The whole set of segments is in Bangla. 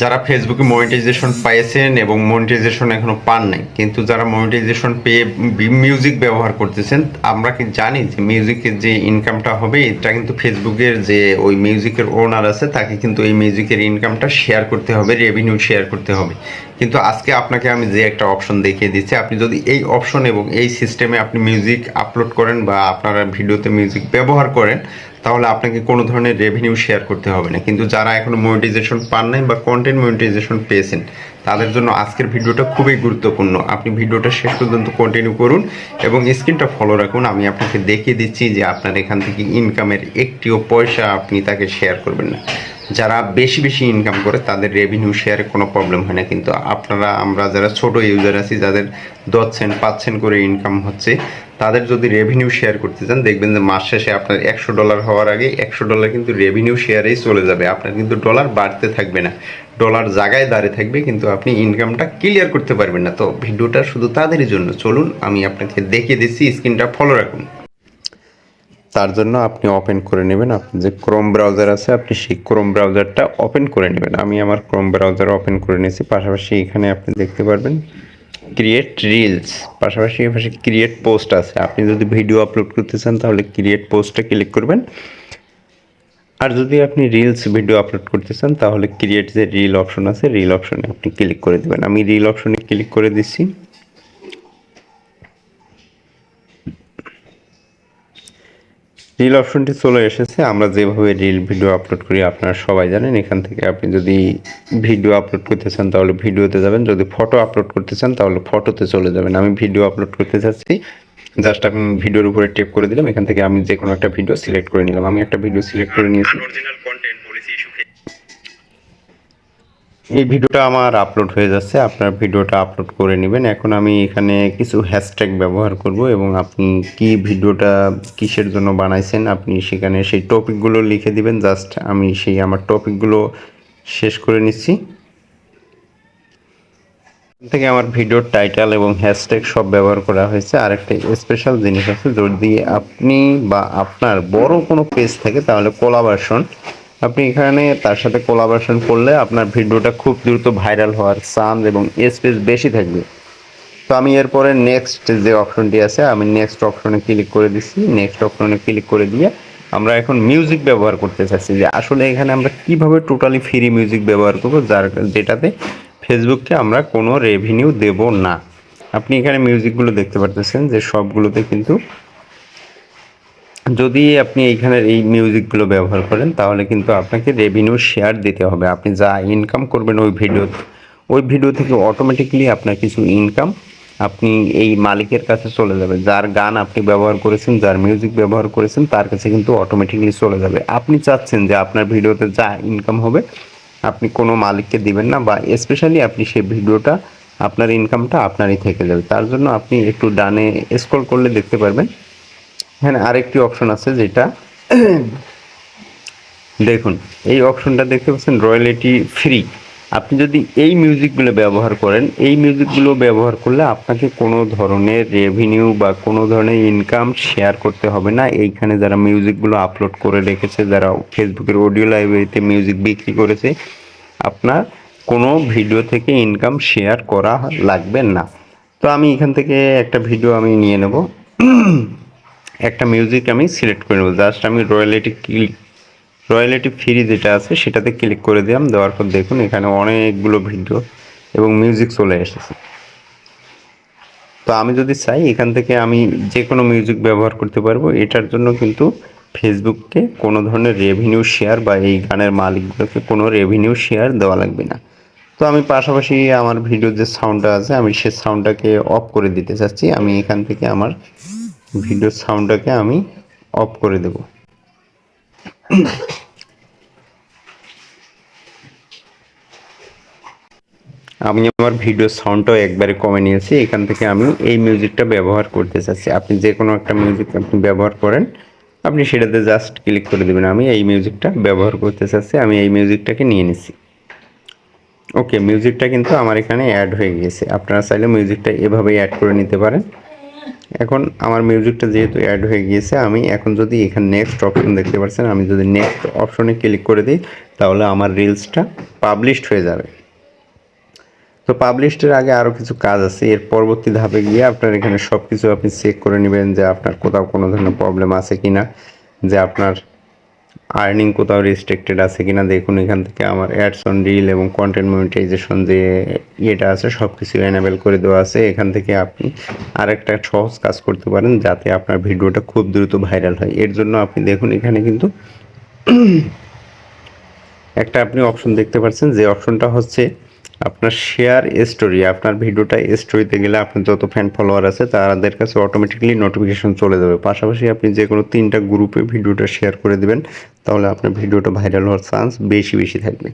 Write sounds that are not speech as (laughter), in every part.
যারা ফেসবুকে মনিটাইজেশন পাইছেন এবং মনিটাইজেশন এখনও পান নাই, কিন্তু যারা মনিটাইজেশন পেয়ে মিউজিক ব্যবহার করতেছেন, আমরা কি জানি যে মিউজিকের যে ইনকামটা হবে, এটা কিন্তু ফেসবুকের যে ওই মিউজিকের ওনার আছে, তাকে কিন্তু এই মিউজিকের ইনকামটা শেয়ার করতে হবে রেভিনিউ শেয়ার করতে হবে। কিন্তু আজকে আপনাকে আমি যে একটা অপশন দেখিয়ে দিচ্ছি, আপনি যদি এই অপশন এবং এই সিস্টেমে আপনি মিউজিক আপলোড করেন বা আপনারা ভিডিওতে মিউজিক ব্যবহার করেন তাহলে আপনাকে কোনো ধরনের রেভিনিউ শেয়ার করতে হবে না। কিন্তু যারা এখনও মনিটাইজেশন পান নাই বা কন্টেন্ট মনিটাইজেশন পেয়েছেন, তাদের জন্য আজকের ভিডিওটা খুবই গুরুত্বপূর্ণ। আপনি ভিডিওটা শেষ পর্যন্ত কন্টিনিউ করুন এবং স্ক্রিনটা ফলো রাখুন। আমি আপনাকে দেখিয়ে দিচ্ছি যে আপনার এখান থেকে ইনকামের একটিও পয়সা আপনি তাকে শেয়ার করবেন না। যারা বেশি বেশি ইনকাম করে, তাদের রেভিনিউ শেয়ারে কোনো প্রবলেম হয় না। কিন্তু আপনারা, আমরা যারা ছোট ইউজার আছি, যাদের দশ সেন্ট পাঁচ সেন্ট করে ইনকাম হচ্ছে, তাদের যদি রেভিনিউ শেয়ার করতে চান, দেখবেন যে মাস শেষে আপনার একশো ডলার হওয়ার আগে একশো ডলার কিন্তু রেভিনিউ শেয়ারেই চলে যাবে। আপনার কিন্তু ডলার বাড়তে থাকবে না। ডলার জায়গায় দাঁড়িয়ে থাকবে, কিন্তু আপনি ইনকামটা ক্লিয়ার করতে পারবেন না। তো ভিডিওটা শুধু তাদেরই জন্য। চলুন, আমি আপনাকে দেখিয়ে দিচ্ছি স্ক্রিনটা ফলো রাখুন। তার জন্য আপনি ওপেন করে নেবেন। আপনার যে ক্রোম ব্রাউজার আছে, আপনি সেই ক্রোম ব্রাউজারটা ওপেন করে নেবেন। আমি আমার ক্রোম ব্রাউজার ওপেন করে নিয়েছি। পাশাপাশি এখানে আপনি দেখতে পারবেন ক্রিয়েট রিলস পাশাপাশি পাশে ক্রিয়েট পোস্ট আছে। আপনি যদি ভিডিও আপলোড করতে চান, তাহলে ক্রিয়েট পোস্টে ক্লিক করবেন। আর যদি আপনি রিলস ভিডিও আপলোড করতে চান, তাহলে ক্রিয়েট যে রিল অপশন আছে রিল অপশনে আপনি ক্লিক করে দেবেন। আমি রিল অপশনে ক্লিক করে দিচ্ছি। রিল অপশনটি চলে এসেছে। আমরা যেভাবে রিল ভিডিও আপলোড করি, আপনারা সবাই জানেন, এখান থেকে আপনি যদি ভিডিও আপলোড করতে চান, তাহলে ভিডিওতে যাবেন। যদি ফটো আপলোড করতে চান, তাহলে ফটোতে চলে যাবেন। আমি ভিডিও আপলোড করতে চাচ্ছি জাস্ট আমি ভিডিওর উপরে টেপ করে দিলাম। এখান থেকে আমি যে কোনো একটা ভিডিও সিলেক্ট করে নিলাম। আমি একটা ভিডিও সিলেক্ট করে নিয়েছি। এই ভিডিওটা আমার আপলোড হয়ে যাচ্ছে, আপনার ভিডিওটা আপলোড করে নেবেন। এখন আমি এখানে কিছু হ্যাশট্যাগ ব্যবহার করব এবং আপনি কি ভিডিওটা কিসের জন্য বানাইছেন, আপনি সেখানে সেই টপিকগুলো লিখে দিবেন। জাস্ট আমি সেই আমার টপিকগুলো শেষ করে নিচ্ছি। থেকে আমার ভিডিওর টাইটেল এবং হ্যাশট্যাগ সব ব্যবহার করা হয়েছে। আর একটা স্পেশাল জিনিস আছে, যদি আপনি বা আপনার বড় কোনো পেজ থাকে, তাহলে কোলাবার্সন আপনি এখানে তার সাথে কোলাবারেশন করলে আপনার ভিডিওটা খুব দ্রুত ভাইরাল হওয়ার চান্স এবং স্পেস বেশি থাকবে। তো আমি এরপরে নেক্সট যে অপশনটি আছে, আমি নেক্সট অপশনে ক্লিক করে দিচ্ছি। নেক্সট অপশনে ক্লিক করে দিয়ে আমরা এখন মিউজিক ব্যবহার করতে চাচ্ছি যে আসলে এখানে আমরা কীভাবে টোটালি ফ্রি মিউজিক ব্যবহার করব, যার যেটাতে ফেসবুককে আমরা কোনো রেভিনিউ দেব না। আপনি এখানে মিউজিকগুলো দেখতে পারতেছেন যে সবগুলোতে কিন্তু যদি আপনি এইখানের এই মিউজিকগুলো ব্যবহার করেন, তাহলে কিন্তু আপনাকে রেভিনিউ শেয়ার দিতে হবে। আপনি যা ইনকাম করবেন ওই ভিডিও ওই ভিডিও থেকে অটোমেটিকলি আপনার কিছু ইনকাম আপনি এই মালিকের কাছে চলে যাবে। যার গান আপনি ব্যবহার করেছেন, যার মিউজিক ব্যবহার করেছেন, তার কাছে কিন্তু অটোমেটিকলি চলে যাবে। আপনি চাচ্ছেন যে আপনার ভিডিওতে যা ইনকাম হবে, আপনি কোনো মালিককে দিবেন না বা স্পেশালি আপনি সেই ভিডিওটা আপনার ইনকামটা আপনারই থেকে যাবে। তার জন্য আপনি একটু ডানে স্ক্রল করলে দেখতে পারবেন। এখানে আরেকটি অপশন আছে যেটা, দেখুন, এই অপশনটা দেখতে পাচ্ছেন রয়্যালিটি ফ্রি আপনি যদি এই মিউজিকগুলো ব্যবহার করেন, এই মিউজিকগুলো ব্যবহার করলে আপনাকে কোনো ধরনের রেভিনিউ বা কোনো ধরনের ইনকাম শেয়ার করতে হবে না। এইখানে যারা মিউজিকগুলো আপলোড করে রেখেছে, যারা ফেসবুকের অডিও লাইব্রেরিতে মিউজিক বিক্রি করেছে, আপনার কোনো ভিডিও থেকে ইনকাম শেয়ার করা লাগবে না। তো আমি এখান থেকে একটা ভিডিও আমি নিয়ে নেব। একটা মিউজিক আমি সিলেক্ট করে নেব। জাস্ট আমি রয়্যালিটি ক্লিক রয়্যালিটি ফ্রি যেটা আছে, সেটাতে ক্লিক করে দিলাম। দেওয়ার পর দেখুন, এখানে অনেকগুলো ভিডিও এবং মিউজিক চলে এসেছে। তো আমি যদি চাই, এখান থেকে আমি যে কোনো মিউজিক ব্যবহার করতে পারব। এটার জন্য কিন্তু ফেসবুককে কোনো ধরনের রেভিনিউ শেয়ার বা এই গানের মালিকগুলোকে কোনো রেভিনিউ শেয়ার দেওয়া লাগবে না। তো আমি পাশাপাশি আমার ভিডিওর যে সাউন্ডটা আছে, আমি সে সাউন্ডটাকে অফ করে দিতে চাচ্ছি। আমি এখান থেকে আমার ভিডিওর সাউন্ডটাকে আমি অফ করে দেব। আমি আমার ভিডিও সাউন্ডটাও একবারে কমে নিয়েছি, এখান থেকে আমি এই মিউজিকটা ব্যবহার করতে চাচ্ছি। আপনি যে কোনো একটা মিউজিক আপনি ব্যবহার করেন, আপনি সেটাতে জাস্ট ক্লিক করে দেবেন। আমি এই মিউজিকটা ব্যবহার করতে চাচ্ছি, আমি এই মিউজিকটাকে নিয়ে নিচ্ছি। ওকে মিউজিকটা কিন্তু আমার এখানে অ্যাড হয়ে গিয়েছে। আপনারা চাইলে মিউজিকটা এভাবেই অ্যাড করে নিতে পারেন। এখন আমার মিউজিকটা যেহেতু অ্যাড হয়ে গিয়েছে, আমি এখন যদি এখানে নেক্সট অপশন দেখতে পাচ্ছেন, আমি যদি নেক্সট অপশনে ক্লিক করে দিই, তাহলে আমার রিলসটা পাবলিশড হয়ে যাবে। তো পাবলিশডের আগে আরও কিছু কাজ আছে, এর পরবর্তী ধাপে গিয়ে আপনার এখানে সব কিছু আপনি চেক করে নেবেন যে আপনার কোথাও কোনো ধরনের প্রবলেম আছে কি না যে আপনার আর্নিং কোথাও রেস্ট্রিক্টেড আছে কি না দেখুন এখান থেকে আমার অ্যাডস অন রিল এবং কন্টেন্ট মনিটাইজেশন যে ইয়েটা আছে সব কিছু এনেবেল করে দেওয়া আছে। এখান থেকে আপনি আরেকটা সহজ কাজ করতে পারেন যাতে আপনার ভিডিওটা খুব দ্রুত ভাইরাল হয়। এর জন্য আপনি দেখুন এখানে কিন্তু (clears throat) একটা আপনি অপশন দেখতে পাচ্ছেন। যে অপশনটা হচ্ছে আপনার শেয়ার স্টোরি আপনার ভিডিওটা স্টোরিতে গেলে আপনার যত ফ্যান ফলোয়ার আছে তাদের কাছে অটোমেটিকলি নোটিফিকেশন চলে যাবে। পাশাপাশি আপনি যে কোনো তিনটা গ্রুপে ভিডিওটা শেয়ার করে দেবেন, তাহলে আপনার ভিডিওটা ভাইরাল হওয়ার চান্স বেশি বেশি থাকবে।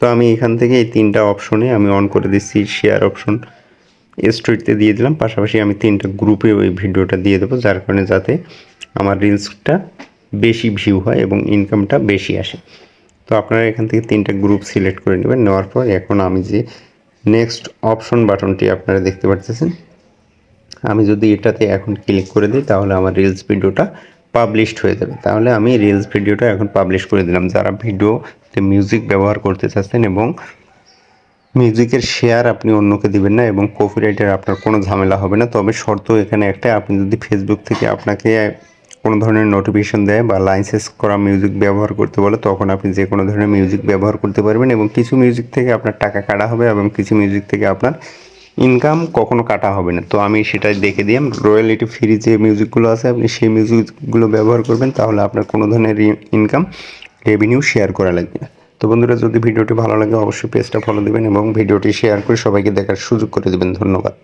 তো আমি এখান থেকে এই তিনটা অপশনে আমি অন করে দিচ্ছি শেয়ার অপশন স্টোরিতে দিয়ে দিলাম। পাশাপাশি আমি তিনটা গ্রুপে ওই ভিডিওটা দিয়ে দেবো, যার কারণে যাতে আমার রিলসটা বেশি ভিউ হয় এবং ইনকামটা বেশি আসে। তো আপনারা এখান থেকে তিনটা গ্রুপ সিলেক্ট করে নেবেন। নেওয়ার পর এখন আমি যে নেক্সট অপশন বাটনটি আপনারা দেখতে পাচ্ছেন আমি যদি এটাতে এখন ক্লিক করে দিই, তাহলে আমার রিলস ভিডিওটা পাবলিশড হয়ে যাবে। তাহলে আমি রিলস ভিডিওটা এখন পাবলিশ করে দিলাম। যারা ভিডিওতে মিউজিক ব্যবহার করতে চাচ্ছেন এবং মিউজিকের শেয়ার আপনি অন্যকে দিবেন না এবং কপিরাইটের আপনার কোনো ঝামেলা হবে না, তবে শর্ত এখানে একটা আপনি যদি ফেসবুক থেকে আপনাকে কোনো ধরনের নোটিফিকেশন দেয় বা লাইসেন্স করা মিউজিক ব্যবহার করতে বলে, তখন আপনি যে কোনো ধরনের মিউজিক ব্যবহার করতে পারবেন এবং কিছু মিউজিক থেকে আপনার টাকা কাটা হবে এবং কিছু মিউজিক থেকে আপনার ইনকাম কখনো কাটা হবে না। তো আমি সেটাই দেখে দিলাম রয়্যালিটি ফ্রি যে মিউজিকগুলো আছে, আপনি সেই মিউজিকগুলো ব্যবহার করবেন, তাহলে আপনার কোনো ধরনের ইনকাম রেভিনিউ শেয়ার করা লাগবে না। তো বন্ধুরা, যদি ভিডিওটি ভালো লাগে, অবশ্যই পেজটা ফলো দিবেন এবং ভিডিওটি শেয়ার করে সবাইকে দেখার সুযোগ করে দেবেন। ধন্যবাদ।